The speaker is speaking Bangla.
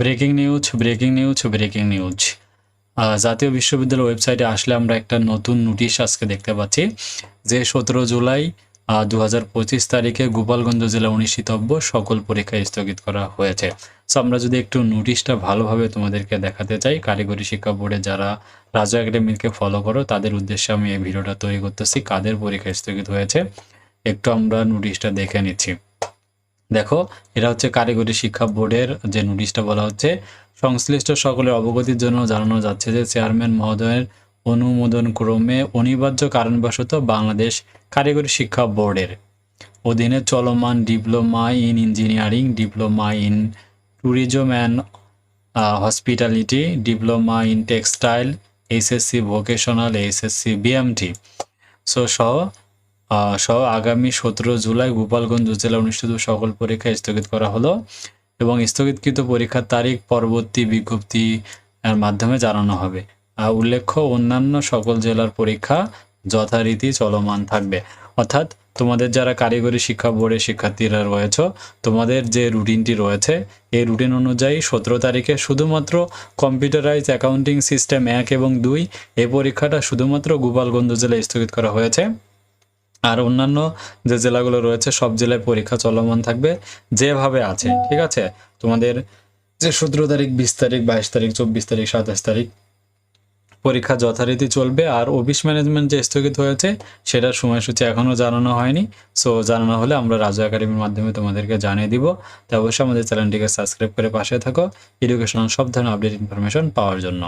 Breaking news breaking news breaking news. জাতীয় বিশ্ববিদ্যালয় ওয়েবসাইটে আসলে আমরা একটা নতুন নোটিশ আজকে দেখতে পাচ্ছি, যে সতেরো জুলাই দু হাজার পঁচিশ তারিখে গোপালগঞ্জ জেলা অনুষ্ঠিতব্য, সকল পরীক্ষা স্থগিত করা হয়েছে। সো আমরা যদি একটু নোটিশটা ভালোভাবে তোমাদেরকে দেখাতে চাই, কারিগরি শিক্ষা বোর্ডে যারা রাজা একাডেমিকে ফলো করো, তাদের উদ্দেশ্যে আমি এই ভিডিওটা তৈরি করতেছি, কাদের পরীক্ষা স্থগিত হয়েছে, একটু আমরা নোটিশটা দেখে নিচ্ছি। দেখো এটা হচ্ছে কারিগরি শিক্ষা বোর্ডের যে নোটিশটা বলা হচ্ছে, সংশ্লিষ্ট সকলের অবগতির জন্য জানানো যাচ্ছে যে চেয়ারম্যান মহোদয়ের অনুমোদন ক্রমে অনিবার্য কারণবশত বাংলাদেশ কারিগরি শিক্ষা বোর্ডের অধীনে চলমান diploma in engineering diploma in tourism and hospitality diploma in textile HSC vocational HSC BMT so সহ সহ আগামী সতেরো জুলাই গোপালগঞ্জ জেলা অনুষ্ঠিত সকল পরীক্ষা স্থগিত করা হলো এবং স্থগিতকৃত পরীক্ষার তারিখ পরবর্তী বিজ্ঞপ্তি মাধ্যমে জানানো হবে। উল্লেখ্য, অন্যান্য সকল জেলার পরীক্ষা যথারীতি চলমান থাকবে। অর্থাৎ তোমাদের যারা কারিগরি শিক্ষা বোর্ডের শিক্ষার্থীরা রয়েছে, তোমাদের যে রুটিনটি রয়েছে, এই রুটিন অনুযায়ী সতেরো তারিখে শুধুমাত্র কম্পিউটারাইজ অ্যাকাউন্টিং সিস্টেম এক এবং দুই, এই পরীক্ষাটা শুধুমাত্র গোপালগঞ্জ জেলায় স্থগিত করা হয়েছে। আর অন্যান্য যে জেলাগুলো রয়েছে, সব জেলায় পরীক্ষা চলমান থাকবে যেভাবে আছে, ঠিক আছে? তোমাদের যে সতেরো তারিখ, বিশ তারিখ, বাইশ তারিখ, চব্বিশ তারিখ, সাতাশ তারিখ পরীক্ষা যথারীতি চলবে। আর অফিস ম্যানেজমেন্ট যে স্থগিত হয়েছে, সেটার সময়সূচি এখনও জানানো হয়নি। সো, জানানো হলে আমরা রাজু একাডেমির মাধ্যমে তোমাদেরকে জানিয়ে দিব। তো অবশ্যই আমাদের চ্যানেলটিকে সাবস্ক্রাইব করে পাশে থাকো। এডুকেশনাল সব ধরনের আপডেট ইনফরমেশন পাওয়ার জন্য।